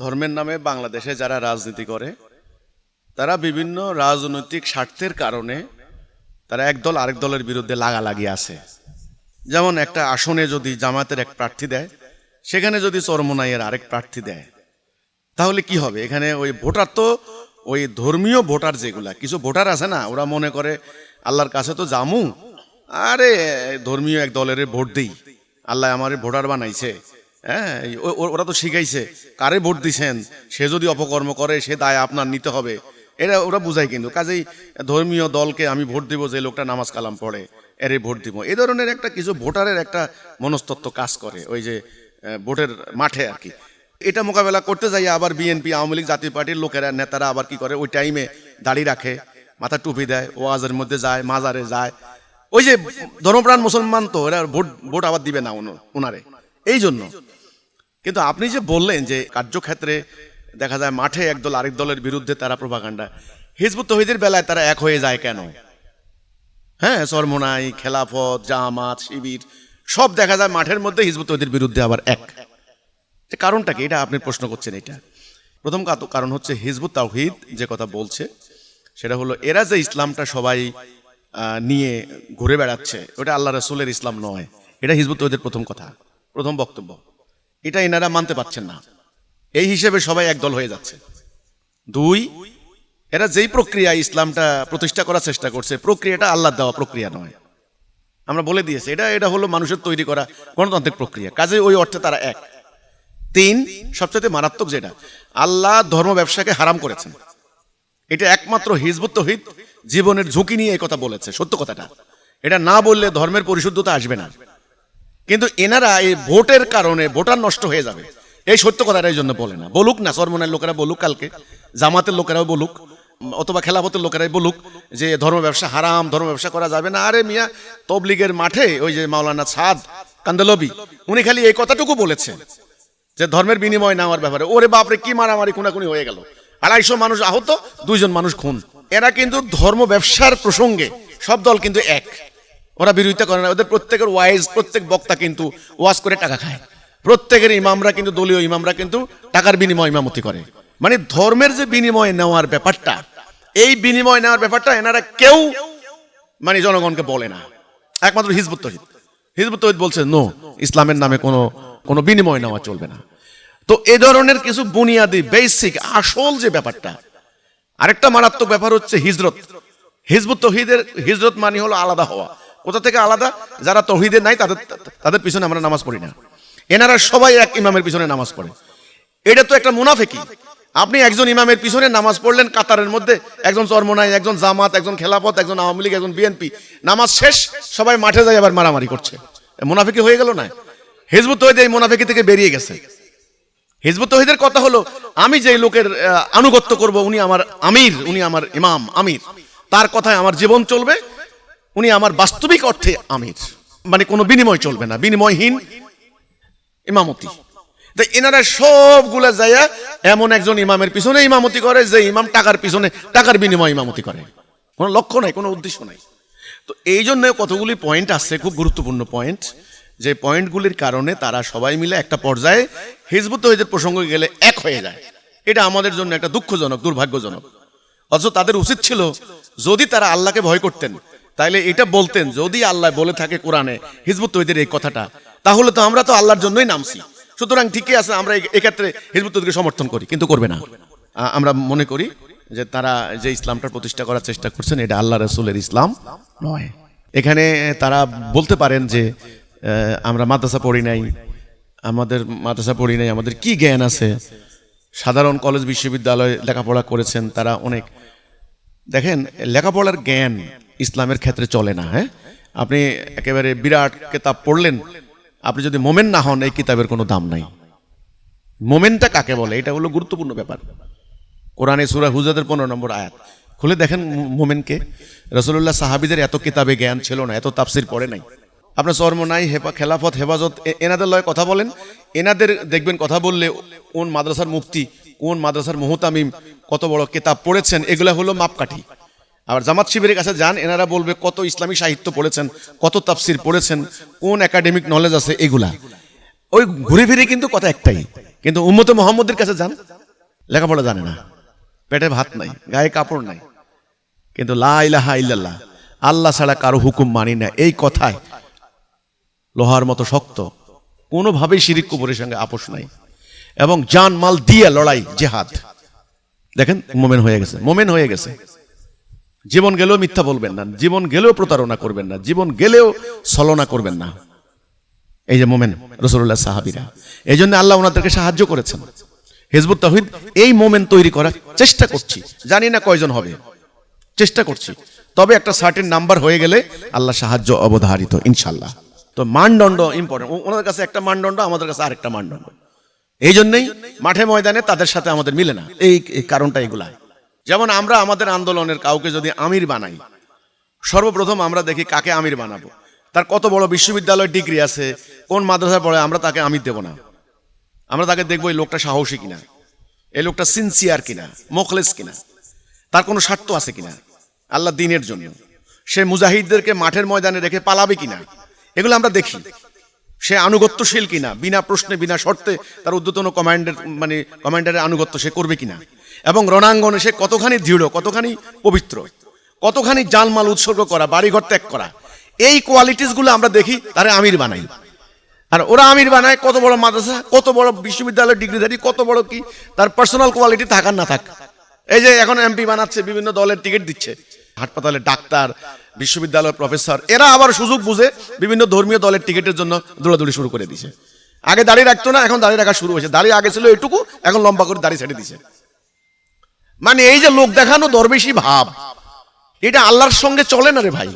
ধর্মের নামে বাংলাদেশে যারা রাজনীতি করে, তারা বিভিন্ন রাজনৈতিক স্বার্থের কারণে তারা এক দল আরেক দলের বিরুদ্ধে লাগালাগি আছে। যেমন একটা আসনে যদি জামাতের এক প্রার্থী দেয়, সেখানে যদি চরমনাইয়ের আরেক প্রার্থী দেয়, তাহলে কি হবে? এখানে ওই ভোটার তো ওই ধর্মীয় ভোটার যেগুলা, কিছু ভোটার আছে না, ওরা মনে করে আল্লাহর কাছে তো জামু, আরে ধর্মীয় এক দলের ভোট দিই, আল্লাহ আমার ভোটার বানাইছে। হ্যাঁ ওরা তো শিখাইছে। কারে ভোট দিছেন? সে যদি অপকর্ম করে, সে দায় আপনার নিতে হবে। এরা, ওরা বুঝায় কিন্তু। কাজেই ধর্মীয় দলকে আমি ভোট দিব যে লোকটা নামাজ কালাম পড়ে, এরে ভোট দিব। এই ধরনের একটা কিছু ভোটারের একটা মনস্তত্ব কাজ করে, ওই যে ভোটের মাঠে আর কি। এটা মোকাবেলা করতে যাই আবার বিএনপি, আওয়ামী লীগ, জাতীয় পার্টির লোকেরা, নেতারা আবার কি করে? ওই টাইমে দাড়ি রাখে, মাথা টুপি দেয়, ওয়াজের মধ্যে যায়, মাজারে যায়। ওই যে ধর্মপ্রাণ মুসলমান তো, এরা ভোট ভোট আবার দিবে না ওনারে এই জন্য কিন্তু আপনি যে বললেন যে কার্যক্ষেত্রে দেখা যায় মাঠে একদল আরেক দলের বিরুদ্ধে তারা প্রভাকাণ্ডা, হিজবুত তহিদের বেলায় তারা এক হয়ে যায় কেন? হ্যাঁ সরমোনাই, খেলাফত, জামাত, শিবির, সব দেখা যায় মাঠের মধ্যে হিজবুত তহিদের বিরুদ্ধে আবার এক। কারণটা কি? এটা আপনি প্রশ্ন করছেন এটা। প্রথম কারণ হচ্ছে হিজবুত তাওহিদ যে কথা বলছে, সেটা হলো এরা যে ইসলামটা সবাই নিয়ে ঘুরে বেড়াচ্ছে, ওটা আল্লাহ রসুলের ইসলাম নয়। এটা হিজবুত তহিদের প্রথম কথা। প্রথম বক্তব্য। এটা এনারা মানতে পারছেন না। এই হিসেবে সবাই একদল হয়ে যাচ্ছে। দুই, এরা যেই প্রক্রিয়া ইসলামটা প্রতিষ্ঠা করার চেষ্টা করছে, প্রক্রিয়াটা আল্লাহ দেওয়া প্রক্রিয়া নয়। আমরা বলে দিয়েছি, এটা এটা হলো মানুষের তৈরি করা গণতান্ত্রিক প্রক্রিয়া। কাজে ওই অর্থে তারা এক। তিন, সবচেয়ে মারাত্মক যেটা, আল্লাহ ধর্ম ব্যবসাকে হারাম করেছেন। এটা একমাত্র হিজবুত তহিদ জীবনের ঝুঁকি নিয়ে কথা বলেছে, সত্য কথাটা। এটা না বললে ধর্মের পরিশুদ্ধতা আসবে না। কিন্তু এনারা এই ভোটের কারণে ভোটার নষ্ট হয়ে যাবে। এই সত্য কথাটা এই জন্য বলে না। বলুক না, সরমনের লোকেরা বলুক কালকে, জামাতের লোকেরাও বলুক, অথবা খেলাফতের লোকেরাই বলুক যে ধর্ম ব্যবসা হারাম, ধর্ম ব্যবসা করা যাবে না। আরে মিয়া, তবলিগের মাঠে ওই যে মাওলানা সাদ কান্দলবি, উনি খালি এই কথাটুকু বলেছেন যে ধর্মের বিনিময় নেওয়ার ব্যাপারে। ওরে বাপরে, কি মারামারি, খুনাখুনি হয়ে গেল। আড়াইশো মানুষ আহত, দুইজন মানুষ খুন। এরা কিন্তু ধর্ম ব্যবসার প্রসঙ্গে সব দল কিন্তু এক। ওরা বিরোধিতা করে না। ওদের প্রত্যেকের ওয়াইজ প্রত্যেক বক্তা কিন্তু ওয়াজ করে টাকা খায়। প্রত্যেকের ইমামরা কিন্তু দলীয় ইমামরা কিন্তু টাকার বিনিময় ইমামতি করে। মানে ধর্মের যে বিনিময় নেওয়ার ব্যাপারটা, এই বিনিময় নেওয়ার ব্যাপারটা এনারা কেউ মানে জনগণকে বলে না। একমাত্র হিজবুত তহিদ। হিজবুত তহিদ বলছে, নো, ইসলামের নামে কোনো কোনো বিনিময় নেওয়া চলবে না। তো এ ধরনের কিছু বুনিয়াদি বেসিক আসল যে ব্যাপারটা, আরেকটা মারাত্মক ব্যাপার হচ্ছে হিজরত। হিজবুত তহিদের, হিজরত মানে হলো আলাদা হওয়া। কোথা থেকে আলাদা? যারা তহিদের নাই, তাদের তাদের পিছনে আমরা নামাজ পড়ি না। এনারা সবাই এক ইমামের পিছনে নামাজ পড়ে। এটা তো একটা মুনাফেকি। আপনি একজন ইমামের পিছনে নামাজ পড়লেন কাতারের মধ্যে, একজন চরমনাই, একজন জামাত, একজন খেলাপথ একজন আওয়ামী লীগ, একজন বিএনপি। নামাজ শেষ, সবাই মাঠে যায় আবার মারামারি করছে। মুনাফিকি হয়ে গেল না? হিজবুত তহিদ এই মুনাফিকি থেকে বেরিয়ে গেছে। হিজবুত তহিদের কথা হলো, আমি যে লোকের আনুগত্য করব, উনি আমার আমির, উনি আমার ইমাম, আমির। তার কথায় আমার জীবন চলবে। উনি আমার বাস্তবিক অর্থে আমির। মানে কোনো বিনিময় চলবে না, বিনিময়হীন ইমামতি। তো এনারা সবগুলা যাইয়া এমন একজন ইমামের পিছনে ইমামতি করে, যে ইমাম টাকার পিছনে, টাকার বিনিময় ইমামতি করে। কোনো লক্ষ্য নাই, কোনো উদ্দেশ্য নাই। তো এই জন্য কতগুলি পয়েন্ট আছে, খুব গুরুত্বপূর্ণ পয়েন্ট যে পয়েন্টগুলির কারণে তারা সবাই মিলে একটা পর্যায়ে হিজবুত তহিদের প্রসঙ্গে গেলে এক হয়ে যায়। এটা আমাদের জন্য একটা দুঃখজনক, দুর্ভাগ্যজনক। অথচ তাদের উচিত ছিল, যদি তারা আল্লাহকে ভয় করতেন তাইলে এটা বলতেন, যদি আল্লাহ বলে থাকে কোরআনে, হিজবুত তহিদের এই কথাটা, তাহলে তো আমরা তো আল্লাহর জন্যই নামছি। সুতরাং ঠিকই আছে, আমরা এক্ষেত্রে হিজবুত তহিদকে সমর্থন করি, কিন্তু করবে না। আমরা মনে করি যে তারা যে ইসলামটা প্রতিষ্ঠা করার চেষ্টা করছেন, এটা আল্লাহ রসুলের ইসলাম নয়। এখানে তারা বলতে পারেন যে আমরা মাদ্রাসা পড়ি নাই, আমাদের মাদ্রাসা পড়ি নাই, আমাদের কি জ্ঞান আছে? সাধারণ কলেজ, বিশ্ববিদ্যালয়ে লেখাপড়া করেছেন তারা অনেক। দেখেন, লেখাপড়ার জ্ঞান ইসলামের ক্ষেত্রে চলে না হ্যাঁ? আপনি একেবারে বিরাট কেতাব পড়লেন, আপনি যদি মোমেন না হন, এই কিতাবের কোনো দাম নাই। মোমেনটা কাকে বলে? এটা হলো গুরুত্বপূর্ণ ব্যাপার। কোরআনে সুরা হুজাদের পনেরো নম্বর আয়াত। খুলে দেখেন মোমেনকে। রসুল্লাহ সাহাবিদের এত কিতাবে জ্ঞান ছিল না, এত তাফসির পড়ে নাই। আপনার চর্ম নাই, হেফা, খেলাফত, হেফাজত এনাদের লয় কথা বলেন। এনাদের দেখবেন কথা বললে কোন মাদ্রাসার মুফতি, কোন মাদ্রাসার মোহতামিম কত বড় কেতাব পড়েছেন, এগুলা হলো মাপকাঠি। আবার জামাত শিবিরের কাছে যান, এনারা বলবে কত ইসলামী সাহিত্য পড়েছেন, কত তাফসির পড়েছেন, কোন একাডেমিক নলেজ আছে, এগুলা। ওই ঘুরে ফিরে কিন্তু কথা একটাই, কিন্তু উম্মতে মোহাম্মদের কাছে যান, লেখাপড়া জানে না। পেটে ভাত নাই, গায়ে কাপড় নাই, কিন্তু লা ইলাহা ইল্লাল্লাহ, আল্লাহ ছাড়া কারও হুকুম মানি না। এই কথায় লোহার মতো শক্ত, কোনোভাবেই শিরিক কুপুরের সঙ্গে আপোষ নাই। এবং জান মাল দিয়ে লড়াই, জেহাদ। দেখেন, মোমেন হয়ে গেছে, মোমেন হয়ে গেছে। জীবন গেলেও মিথ্যা বলবেন না, জীবন গেলেও প্রতারণা করবেন না, জীবন গেলেও ছলনা করবেন না। এই যে মোমেন রসুল্লাহ সাহাবিরা, এই জন্য আল্লাহ ওনাদেরকে সাহায্য করেছেন। হিজবুত তাহিদ এই মোমেন্ট তৈরি করার চেষ্টা করছি। জানি না কয়জন হবে। চেষ্টা করছি। তবে একটা সার্টেন নাম্বার হয়ে গেলে আল্লাহ সাহায্য অবধারিত ইনশাল্লাহ তো মানদণ্ড ইম্পর্টেন্ট ওনাদের কাছে একটা মানদণ্ড, আমাদের কাছে আরেকটা মানদণ্ড। এই জন্যই মাঠে ময়দানে তাদের সাথে আমাদের মিলে না। এই কারণটা এগুলা যেমন আমরা আমাদের আন্দোলনের কাউকে যদি আমির বানাই, সর্বপ্রথম আমরা দেখি কাকে আমির বানাবো। তার কত বড় বিশ্ববিদ্যালয় ডিগ্রি আছে, কোন মাদ্রাসায় পড়ে, আমরা তাকে আমির দেব না। আমরা তাকে দেখব এই লোকটা সাহসী কিনা, এই লোকটা সিনসিয়ার কিনা মোখলেস কিনা, তার কোনো স্বার্থ আছে কিনা, আল্লাহ দিনের জন্য। সে মুজাহিদদেরকে মাঠের ময়দানে রেখে পালাবে কিনা, এগুলো আমরা দেখি। সে আনুগত্যশীল কিনা, বিনা প্রশ্নে, বিনা শর্তে তার উদ্যতন কমান্ডের মানে কমান্ডারের আনুগত্য সে করবে কিনা। এবং রণাঙ্গনে সে কতখানি দৃঢ়, কতখানি পবিত্র, কতখানি জানমাল উৎসর্গ করা, বাড়িঘর ত্যাগ করা, এই কোয়ালিটিসগুলো আমরা দেখি, তারে আমির বানাই। আর ওরা আমির বানায় কত বড় মাদ্রাসা, কত বড় বিশ্ববিদ্যালয়ের ডিগ্রিধারী, কত বড় কি, তার পার্সোনাল কোয়ালিটি থাকার না থাক। এই যে এখন এমপি বানাচ্ছে, বিভিন্ন দলের টিকিট দিচ্ছে হাসপাতালে ডাক্তার, বিশ্ববিদ্যালয়ের প্রফেসর এরা আবার সুযোগ বুঝে বিভিন্ন ধর্মীয় দলের টিকিটের জন্য দৌড়াদৌড়ি শুরু করে দিছে আগে দাঁড়িয়ে রাখতো না, এখন দাঁড়িয়ে রাখা শুরু হয়েছে। দাঁড়িয়ে আগে ছিল এটুকু, এখন লম্বা করে দাঁড়িয়ে ছেড়ে দিছে মানে এই যে লোক দেখানো দরবেশি ভাব এটা আল্লাহর সঙ্গে চলে না রে ভাই?